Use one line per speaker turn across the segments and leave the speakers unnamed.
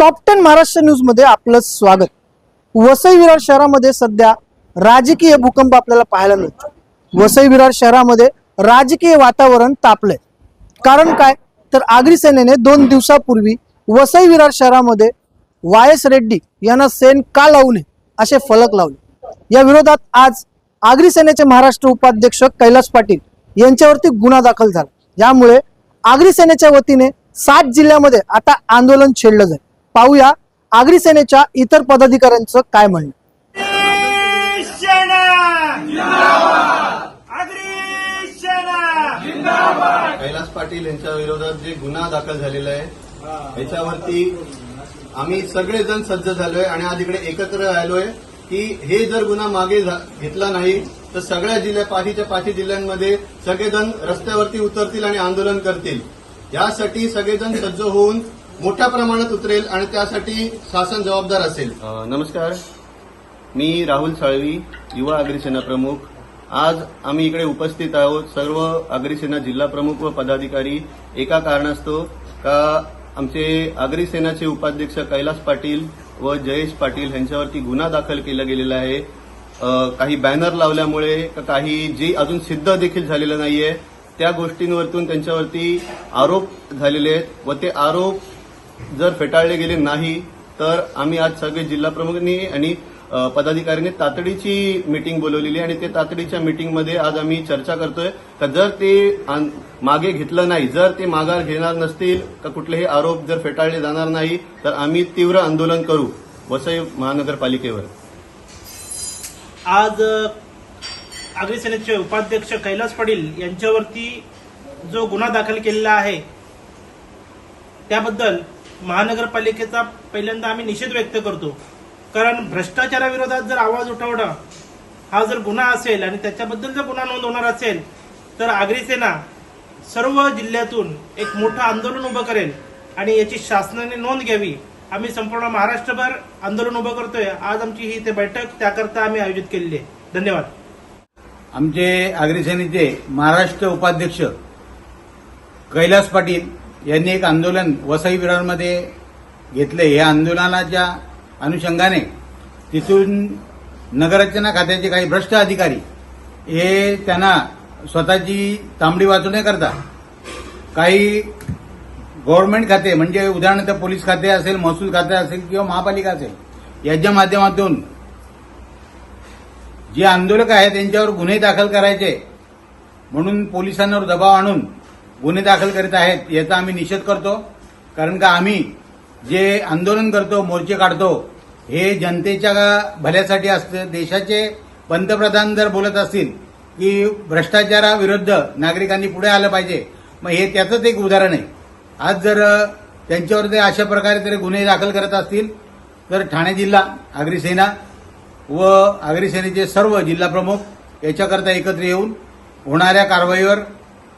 Top ten Maharashtra न्यूजमध्ये आपलं स्वागत. वसई विरार शहरामध्ये सध्या राजकीय भूकंप आपल्याला पाहायला मिळतो. वसई विरार शहरामध्ये राजकीय वातावरण तापलंय. कारण काय? तर आगरी सेनेने दोन दिवसापूर्वी वसई विरार शहरामध्ये वाय एस रेड्डी यांना सेन का लावू नये असे फलक लावले? या विरोधात आज आगरी सेनेचे महाराष्ट्र उपाध्यक्ष कैलास पाटील यांच्यावरती गुन्हा दाखल झाला. यामुळे आगरी सेनेच्या वतीने सात जिल्ह्यामध्ये आता आंदोलन छेडलं जाईल. पाहूया आगरी सेनेच्या इतर पदाधिकाऱ्यांचं काय म्हणणं.
कैलास पाटील यांच्या विरोधात जे गुन्हा दाखल झालेला आहे याच्यावरती आम्ही सगळेजण सज्ज झालोय आणि आज इकडे एकत्र आलोय की हे जर गुन्हा मागे घेतला नाही तर सगळ्या जिल्ह्या पाठीच्या पाठी जिल्ह्यांमध्ये सगळेजण रस्त्यावरती उतरतील आणि आंदोलन करतील. यासाठी सगळेजण सज्ज होऊन मोठ्या प्रमाणात उतरेल आणि त्यासाठी शासन जबाबदार असेल. नमस्कार. मी राहुल साळवी युवा अग्रिसेना प्रमुख. आज आम्ही इकडे उपस्थित आहोत. सर्व अग्रिसेना जिल्हा प्रमुख व पदाधिकारी एका कारणास्तव का आमचे अग्रिसेनाचे उपाध्यक्ष कैलास पाटील व जयेश पाटील यांच्यावरती गुन्हा दाखल केला गेलेला आहे. काही बॅनर लावल्यामुळे का काही जे अजून सिद्ध देखील झालेलं नाहीये त्या गोष्टींवरतून त्यांच्यावरती आरोप झालेले आहेत व ते आरोप जर फेटाळले गेले नाही तर आम्ही आज सगळे जिल्हाप्रमुखांनी आणि पदाधिकाऱ्यांनी तातडीची मीटिंग बोलवलेली आहे आणि ते तातडीच्या मीटिंगमध्ये आज आम्ही चर्चा करतोय. का जर ते मागे घेतलं नाही जर ते माघार घेणार नसतील का कुठलेही आरोप जर फेटाळले जाणार नाही तर आम्ही तीव्र आंदोलन करू वसई महानगरपालिकेवर.
आज अग्निसेनेचे सेनेचे उपाध्यक्ष कैलास पाटील यांच्यावरती जो गुन्हा दाखल केलेला आहे त्याबद्दल महानगरपालिकेचा पहिल्यांदा आम्ही निषेध व्यक्त करतो. कारण भ्रष्टाचाराविरोधात जर आवाज उठवणं हा जर गुन्हा असेल आणि त्याच्याबद्दल जर गुन्हा नोंद होणार असेल तर आगरी सेना सर्व जिल्ह्यातून एक मोठं आंदोलन उभं करेल आणि याची शासनाने नोंद घ्यावी. आम्ही संपूर्ण महाराष्ट्रभर आंदोलन उभं करतोय. आज आमची ही इथे बैठक त्याकरता आम्ही आयोजित केलेली आहे. धन्यवाद.
आमचे अग्रिसेनेचे महाराष्ट्र उपाध्यक्ष कैलास पाटील यांनी एक आंदोलन वसई विरारमध्ये घेतले. या आंदोलनाच्या अनुषंगाने तिथून नगररचना खात्याचे काही भ्रष्ट अधिकारी हे त्यांना स्वतःची तांबडी वाचवण्याकरता काही गव्हर्नमेंट खाते म्हणजे उदाहरणार्थ पोलीस खाते असेल महसूल खाते असेल किंवा महापालिका असेल याच्या माध्यमातून जे आंदोलक आहेत त्यांच्यावर गुन्हे दाखल करायचे म्हणून पोलिसांवर दबाव आणून गुन्हे दाखल करीत आहेत याचा आम्ही निषेध करतो. कारण का आम्ही जे आंदोलन करतो मोर्चे काढतो हे जनतेच्या भल्यासाठी असतं. देशाचे पंतप्रधान जर बोलत असतील की भ्रष्टाचाराविरुद्ध नागरिकांनी पुढे आलं पाहिजे मग हे त्याचंच एक उदाहरण आहे. आज जर त्यांच्यावर ते अशा प्रकारे तरी गुन्हे दाखल करत असतील तर ठाणे जिल्हा आगरी सेना व आगरी सेनेचे सर्व जिल्हाप्रमुख याच्याकरता एकत्र येऊन होणाऱ्या कारवाईवर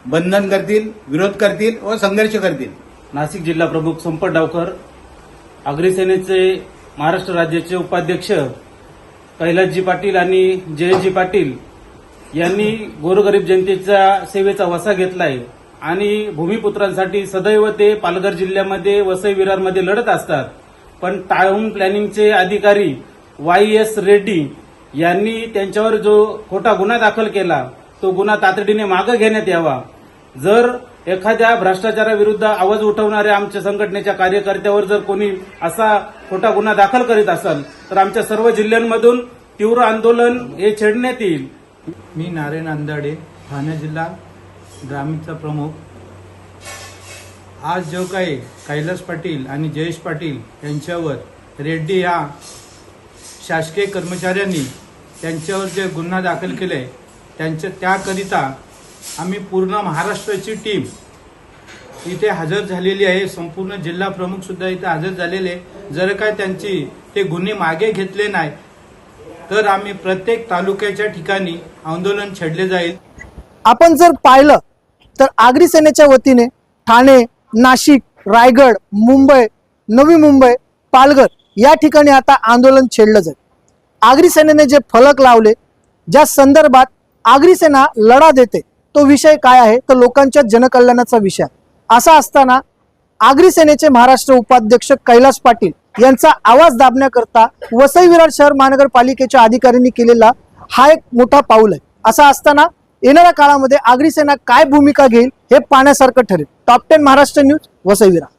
बंधन करतील विरोध करतील व संघर्ष करतील.
नाशिक जिल्हा प्रमुख संपत डावकर आगरी महाराष्ट्र राज्याचे उपाध्यक्ष कैलासजी पाटील आणि जयजी पाटील यांनी गोरगरीब जनतेच्या सेवेचा वसा घेतलाय आणि भूमिपुत्रांसाठी सदैव ते पालघर जिल्ह्यामध्ये वसई विरारमध्ये लढत असतात. पण टाऊन प्लॅनिंगचे अधिकारी वाय एस रेड्डी यांनी त्यांच्यावर जो खोटा गुन्हा दाखल केला तो गुन्हा तातडीने मागे घेण्यात यावा. जर एखाद्या भ्रष्टाचाराविरुद्ध आवाज उठवणाऱ्या आमच्या संघटनेच्या कार्यकर्त्यावर जर कोणी असा खोटा गुन्हा दाखल करीत असेल तर आमच्या सर्व जिल्ह्यांमधून तीव्र आंदोलन हे छेडण्यात येईल.
मी नारायण अंदाडे ठाणे जिल्हा ग्रामीणचा प्रमुख. आज जो काही कैलास पाटील आणि जयेश पाटील यांच्यावर रेड्डी या शासकीय कर्मचाऱ्यांनी त्यांच्यावर जे गुन्हा दाखल केले त्यांच्या त्याकरिता आम्ही पूर्ण महाराष्ट्राची टीम इथे हजर झालेली आहे. संपूर्ण जिल्हा प्रमुख सुद्धा इथे हजर झालेले जर काय त्यांची ते गुन्हे मागे घेतले नाही तर आम्ही प्रत्येक तालुक्याच्या ठिकाणी आंदोलन छेडले जाईल.
आपण जर पाहिलं तर आगरी सेनेच्या वतीने ठाणे नाशिक रायगड मुंबई नवी मुंबई पालघर या ठिकाणी आता आंदोलन छेडलं जाईल. आगरी सेनेने जे फलक लावले ज्या संदर्भात आगरी सेना लढा देते तो विषय काय आहे? तर लोकांच्या जनकल्याणाचा विषय. असा असताना आगरी सेनेचे महाराष्ट्र उपाध्यक्ष कैलास पाटील यांचा आवाज दाबण्याकरता वसई विरार शहर महानगरपालिकेच्या अधिकाऱ्यांनी केलेला हा एक मोठा पाऊल आहे. असा असताना येणाऱ्या काळामध्ये आगरी सेना काय भूमिका घेईल हे पाहण्यासारखं ठरेल. Top ten Maharashtra news Vasai Virar.